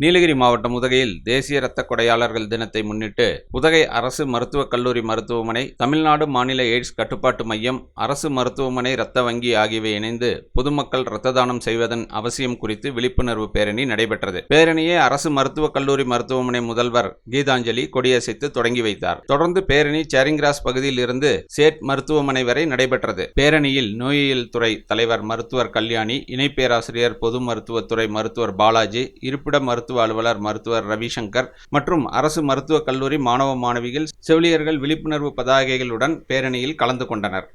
நீலகிரி மாவட்டம் உதகையில் தேசிய இரத்த கொடையாளர்கள் தினத்தை முன்னிட்டு உதகை அரசு மருத்துவக் கல்லூரி மருத்துவமனை தமிழ்நாடு மாநில எய்ட்ஸ் கட்டுப்பாட்டு மையம் அரசு மருத்துவமனை இரத்த வங்கி ஆகியவை இணைந்து பொதுமக்கள் இரத்த தானம் செய்வதன் அவசியம் குறித்து விழிப்புணர்வு பேரணி நடைபெற்றது. பேரணியை அரசு மருத்துவக் கல்லூரி மருத்துவமனை முதல்வர் கீதாஞ்சலி கொடியசைத்து தொடங்கி வைத்தார். தொடர்ந்து பேரணி சேரிங்கிராஸ் பகுதியில் இருந்து சேட் மருத்துவமனை வரை நடைபெற்றது. பேரணியில் நோயியல் துறை தலைவர் மருத்துவர் கல்யாணி இணை பேராசிரியர் பொது மருத்துவத்துறை மருத்துவர் பாலாஜி இருப்பிட மருத்துவ அலுவலர் மருத்துவர் ரவிசங்கர் மற்றும் அரசு மருத்துவக் கல்லூரி மாணவ மாணவிகள் செவிலியர்கள் விழிப்புணர்வு பதாகைகளுடன் பேரணியில் கலந்து கொண்டனர்.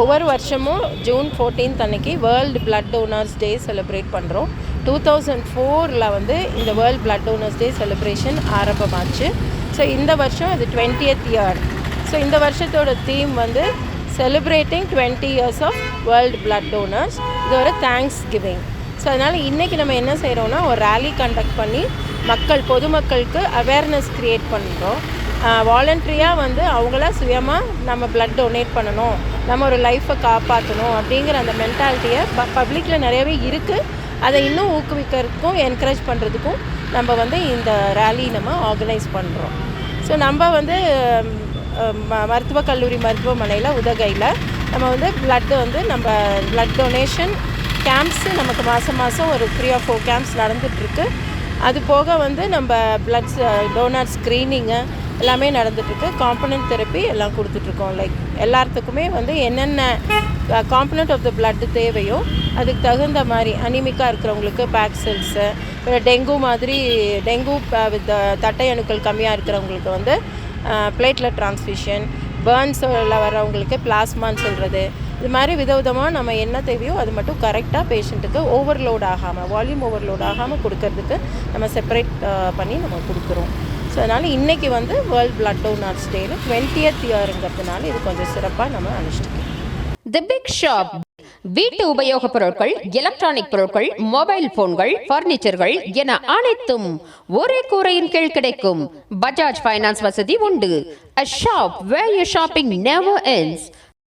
ஒவ்வொரு வருஷமும் ஜூன் 14th அன்னைக்கு world blood donors day celebrate பண்ணுறோம் டூ தௌசண்ட் ஃபோரில் வந்து இந்த world blood donors day celebration ஆரம்பமாச்சு. So இந்த வருஷம் இது டுவெண்ட்டியத் இயர் ஸோ இந்த வருஷத்தோட தீம் வந்து celebrating twenty years of world blood donors இது ஒரு தேங்க்ஸ் கிவிங் ஸோ அதனால் இன்றைக்கி நம்ம என்ன செய்கிறோம்னா ஒரு ரேலி கண்டக்ட் பண்ணி மக்கள் பொதுமக்களுக்கு அவேர்னஸ் க்ரியேட் பண்ணுறோம் வாலண்ட்ரியாக வந்து அவங்கள சுயமாக நம்ம பிளட் டொனேட் பண்ணணும். நம்ம ஒரு லைஃப்பை காப்பாற்றணும் அப்படிங்கிற அந்த மென்டாலிட்டியை ப பப்ளிக்கில் நிறையவே இருக்குது அதை இன்னும் ஊக்குவிக்கிறதுக்கும் என்கரேஜ் பண்ணுறதுக்கும் நம்ம வந்து இந்த ரேலி நம்ம ஆர்கனைஸ் பண்ணுறோம் ஸோ நம்ம வந்து ம மருத்துவக் கல்லூரி மருத்துவமனையில் உதகையில் நம்ம வந்து பிளட்டு வந்து நம்ம பிளட் டொனேஷன் கேம்ப்ஸு நமக்கு மாதம் மாதம் ஒரு த்ரீ ஆர் ஃபோர் கேம்ப்ஸ் நடந்துகிட்ருக்கு அது போக வந்து நம்ம பிளட் டோனர் ஸ்க்ரீனிங்கு எல்லாமே நடந்துகிட்ருக்கு காம்பனன்ட் தெரப்பி எல்லாம் கொடுத்துட்ருக்கோம் லைக் எல்லாத்துக்குமே வந்து என்னென்ன காம்பனண்ட் ஆஃப் த பிளட் தேவையோ அதுக்கு தகுந்த மாதிரி அனிமிக்காக இருக்கிறவங்களுக்கு பேக் செல்ஸு டெங்கு மாதிரி டெங்கு வித் தட்டை அணுக்கள் கம்மியாக இருக்கிறவங்களுக்கு வந்து பிளேட்லெட் டிரான்ஸ்மிஷன் பேர்ன்ஸில் வர்றவங்களுக்கு பிளாஸ்மான்னு சொல்கிறது இது மாதிரி விதவிதமாக நம்ம என்ன தேவையோ அது மட்டும் கரெக்டாக பேஷண்ட்டுக்கு ஓவர்லோட் ஆகாமல் வால்யூம் ஓவர்லோட் ஆகாமல் கொடுக்கறதுக்கு நம்ம செப்பரேட் பண்ணி நம்ம கொடுக்குறோம். ஸோ அதனால் இன்றைக்கி வந்து வேர்ல்ட் பிளட் டோனர்ஸ் டேயில் டுவெண்ட்டியத் இயருங்கிறதுனால இது கொஞ்சம் சிறப்பாக நம்ம அனுஷ்டிக்கிறோம். தி பிக் ஷாப் வீட்டு உபயோகப் பொருட்கள் எலக்ட்ரானிக் பொருட்கள் மொபைல் போன்கள் பர்னிச்சர்கள் என அனைத்தும் ஒரே கூரையின் கீழ் கிடைக்கும். பஜாஜ் ஃபைனான்ஸ் வசதி உண்டு. A shop where you shopping never ends.